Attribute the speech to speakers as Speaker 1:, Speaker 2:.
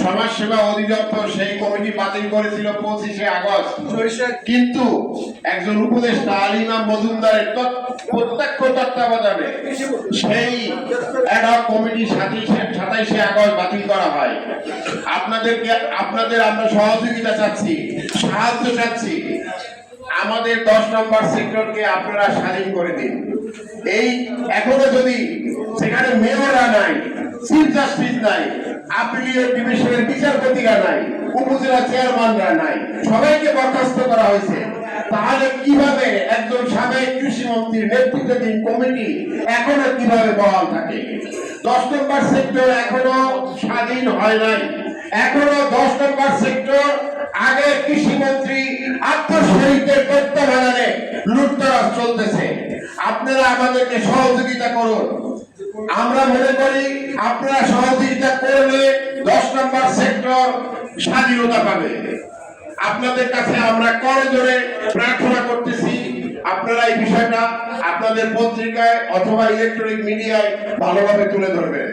Speaker 1: সমাজসেবা অধিদপ্তর সেই কমিটি বাতিল করেছিল পঁচিশে আগস্ট। কিন্তু একজন উপদেষ্টা আলিমা মজুমদারের প্রত্যক্ষ তত্ত্বাবধানে সেই কমিটি সাতাইশে আগস্ট বাতিল করা হয়। আপনাদেরকে আপনাদের আমরা সহযোগিতা চাচ্ছি সাহায্য চাচ্ছি। আমাদের দশ নম্বর সেক্টরকে আপনারা স্বাধীন করে দিন। এই এখনও যদি সেখানে মেয়ররা নাই চিফ জাস্টিস নাই আপিলিয়েট ডিভিশনের বিচারপতিরা নাই, উপজেলা চেয়ারম্যানরা নাই, সবাইকে বরখাস্ত করা হয়েছে। তাহলে কীভাবে একজন সাবেক কৃষি মন্ত্রীর নেতৃত্বাধীন কমিটি এখনও কীভাবে বহাল থাকে? দশ নম্বর সেক্টর এখনও স্বাধীন হয় নাই। এখনও দশ নম্বর সেক্টর আগে কৃষি মন্ত্রী আত্মশহীদের তত্ত্বাবধানে লুটতরাজ চলতেছে। আপনারা আমাদেরকে সহযোগিতা করুন। আমরা মনে করি আপনারা সহযোগিতা করলে দশ নম্বর সেক্টর স্বাধীনতা পাবে। আপনাদের কাছে আমরা করে ধরে প্রার্থনা করতেছি, আপনারা এই বিষয়টা আপনাদের পত্রিকায় অথবা ইলেকট্রনিক মিডিয়ায় ভালোভাবে তুলে ধরবেন।